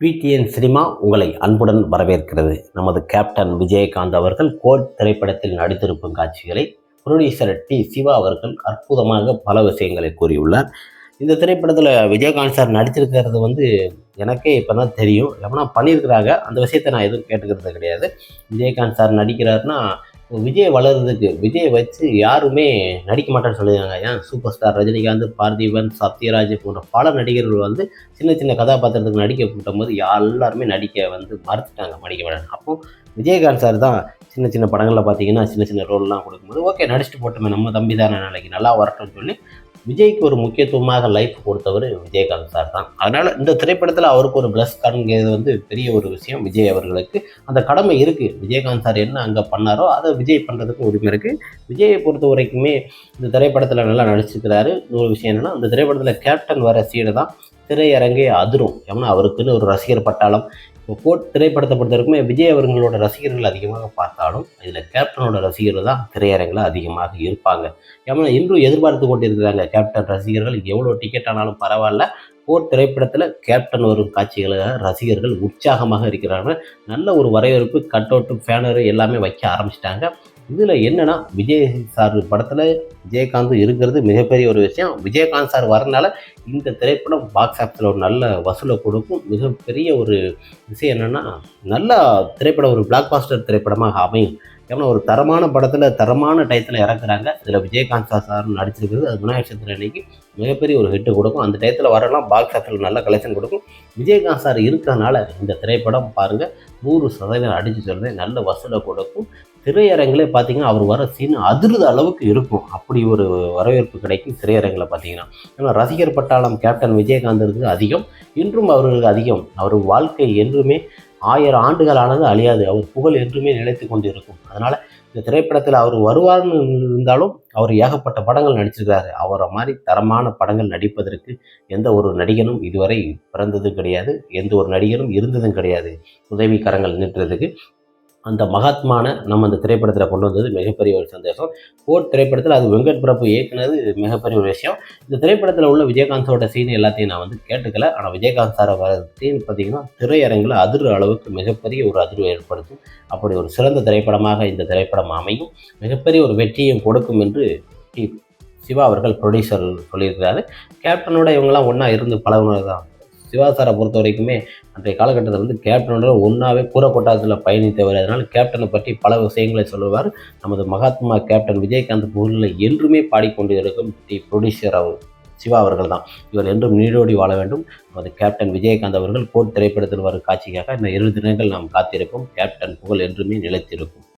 PTN cinema உங்களை அன்புடன் வரவேற்கிறது. நமது கேப்டன் விஜயகாந்த் அவர்கள் கோட் திரைப்படத்தில் நடித்திருக்கும் காட்சிகளை புரொடியூசர் டி. சிவா அவர்கள் அற்புதமாக பல விஷயங்களை கூறியுள்ளார். இந்த திரைப்படத்தில் விஜயகாந்த் சார் நடிச்சிருக்கிறது வந்து எனக்கே இப்போ தான் தெரியும். எவனா பண்ணியிருக்கிறாங்க. அந்த விஷயத்தை நான் எதுவும் கேட்டுக்கிறது கிடையாது. விஜயகாந்த் சார் நடிக்கிறாருன்னா விஜய் வளர்றதுக்கு விஜய் வச்சு யாருமே நடிக்க மாட்டேன்னு சொல்லியிருக்காங்க. ஏன்? சூப்பர் ஸ்டார் ரஜினிகாந்த் பார்த்திபன் சத்யராஜ் போன்ற பல நடிகர்கள் வந்து சின்ன சின்ன கதாபாத்திரத்துக்கு நடிக்க கூட்டும் எல்லாருமே நடிக்க வந்து மறுத்துட்டாங்க நடிக்க மாட்டாங்க அப்போ விஜயகாந்த் சார் தான் சின்ன சின்ன படங்களில் பார்த்தீங்கன்னா சின்ன சின்ன ரோல்லாம் கொடுக்கும்போது ஓகே நடிச்சுட்டு போட்டோமே நம்ம தம்பி தானே நாளைக்கு நல்லா வரட்டும்னு சொல்லி விஜய்க்கு ஒரு முக்கியத்துவமாக லைஃப் கொடுத்தவர் விஜயகாந்த் சார் தான். அதனால் இந்த திரைப்படத்தில் அவருக்கு ஒரு ப்ளஸ் காண்கிறது வந்து பெரிய ஒரு விஷயம் விஜய் அவர்களுக்கு. அந்த கடமை இருக்குது விஜயகாந்த் சார் என்ன அங்கே பண்ணாரோ அதை விஜய் பண்ணுறதுக்கு உரிமை இருக்குது விஜயை பொறுத்த வரைக்குமே இந்த திரைப்படத்தில் நல்லா நடிச்சிருக்கிறாரு. இன்னொரு விஷயம் என்னென்னா இந்த திரைப்படத்தில் கேப்டன் வர சீடு தான் திரையரங்கே அதிரும். ஏன்னா அவருக்குன்னு ஒரு ரசிகர் பட்டாளம். கோட் திரைப்படத்தை பொறுத்தவரைக்கும் விஜய் அவர்களோட ரசிகர்கள் அதிகமாக பார்த்தாலும் இதில் கேப்டனோட ரசிகர்கள் தான் திரையரங்கில் அதிகமாக இருப்பாங்க. ஏன்னா இன்றும் எதிர்பார்த்து கொண்டு இருக்கிறாங்க கேப்டன் ரசிகர்கள். எவ்வளோ டிக்கெட் ஆனாலும் பரவாயில்ல. போர் திரைப்படத்தில் கேப்டன் வரும் காட்சிகளாக ரசிகர்கள் உற்சாகமாக இருக்கிறாங்க நல்ல ஒரு வரவேற்பு கட் அவுட்டு ஃபேனரு எல்லாமே வைக்க ஆரம்பிச்சிட்டாங்க. இதில் என்னென்னா விஜய் சார் படத்தில் விஜயகாந்த் இருக்கிறது மிகப்பெரிய ஒரு விஷயம். விஜயகாந்த் சார் வரனால இந்த திரைப்படம் பாக்ஸ் ஆஃபீஸில் ஒரு நல்ல வசூலை கொடுக்கும். மிகப்பெரிய ஒரு விஷயம் என்னென்னா நல்ல திரைப்படம் ஒரு பிளாக் பாஸ்டர் திரைப்படமாக அமையும். ஏன்னா ஒரு தரமான படத்தில் தரமான டயத்தில் இறக்குறாங்க இதில் விஜயகாந்த் சார் நடிச்சிருக்கிறது அது விநாயகர் சதுர அன்னைக்கு மிகப்பெரிய ஒரு ஹிட்டு கொடுக்கும். அந்த டயத்தில் வரலாம் பாக்ஸ் ஆஃபீஸில் நல்ல கலெக்ஷன் கொடுக்கும். விஜயகாந்த் சார் இருக்கிறனால இந்த திரைப்படம் பாருங்கள் நூறு சதவீதம் அடித்து சொல்கிறேன் நல்ல வசூலை கொடுக்கும். திரையரங்கிலே பார்த்தீங்கன்னா அவர் வர சீன் அதிர்ந்த அளவுக்கு இருக்கும். அப்படி ஒரு வரவேற்பு கிடைக்கும் திரையரங்கில் பார்த்தீங்கன்னா ஏன்னா ரசிகர் பட்டாளம் கேப்டன் விஜயகாந்திற்கு அதிகம். இன்றும் அவர்களுக்கு அதிகம். அவர் வாழ்க்கை என்றுமே ஆயிரம் ஆண்டுகள் ஆனது அழியாது. அவர் புகழ் என்றுமே நிலைத்து கொண்டு இருக்கும் அதனால் இந்த திரைப்படத்தில் அவர் வருவார்னு இருந்தாலும் அவர் ஏகப்பட்ட படங்கள் நடிச்சிருக்கிறாரு அவரை மாதிரி தரமான படங்கள் நடிப்பதற்கு எந்த ஒரு நடிகனும் இதுவரை பிறந்ததும் கிடையாது. எந்த ஒரு நடிகனும் இருந்ததும் கிடையாது. உதவிக்கரங்கள் நின்றதுக்கு. அந்த மகாத்மான நம்ம அந்த திரைப்படத்தில் கொண்டு வந்தது மிகப்பெரிய ஒரு சந்தோஷம். போர் திரைப்படத்தில் அது வெங்கட் பிரபு இயக்குனது மிகப்பெரிய ஒரு விஷயம். இந்த திரைப்படத்தில் உள்ள விஜயகாந்தோட சீன் எல்லாத்தையும் நான் வந்து கேட்டுக்கல. ஆனால் விஜயகாந்த் சாரை வர சீன் பார்த்தீங்கன்னா திரையரங்கில் அதிர் அளவுக்கு மிகப்பெரிய ஒரு அதிர்வு ஏற்படுத்தும். அப்படி ஒரு சிறந்த திரைப்படமாக இந்த திரைப்படம் அமையும். மிகப்பெரிய ஒரு வெற்றியும் கொடுக்கும் என்று சிவா அவர்கள் ப்ரொடியூசர் சொல்லியிருக்கிறாரு. கேப்டனோட இவங்கெல்லாம் ஒன்றா இருந்து பழகுனது தான் சிவா சாரை பொறுத்த வரைக்குமே அன்றைய காலகட்டத்தில் வந்து கேப்டனோட ஒன்றாவே கூற பயணித்தவர் அதனால் கேப்டனை பற்றி பல விஷயங்களை சொல்லுவார். நமது மகாத்மா கேப்டன் விஜயகாந்த் புகழில் என்றுமே பாடிக்கொண்டு இருக்கும் டி ப்ரொடியூசர் அவர் சிவா அவர்கள் தான் இவர் என்றும் நீடோடி வாழ வேண்டும். நமது கேப்டன் விஜயகாந்த் அவர்கள் கோட் திரைப்படத்தில் வரும் காட்சிக்காக இந்த இரு தினங்கள் நாம் காத்திருப்போம். கேப்டன் புகழ் என்றுமே நிலைத்திருக்கும்.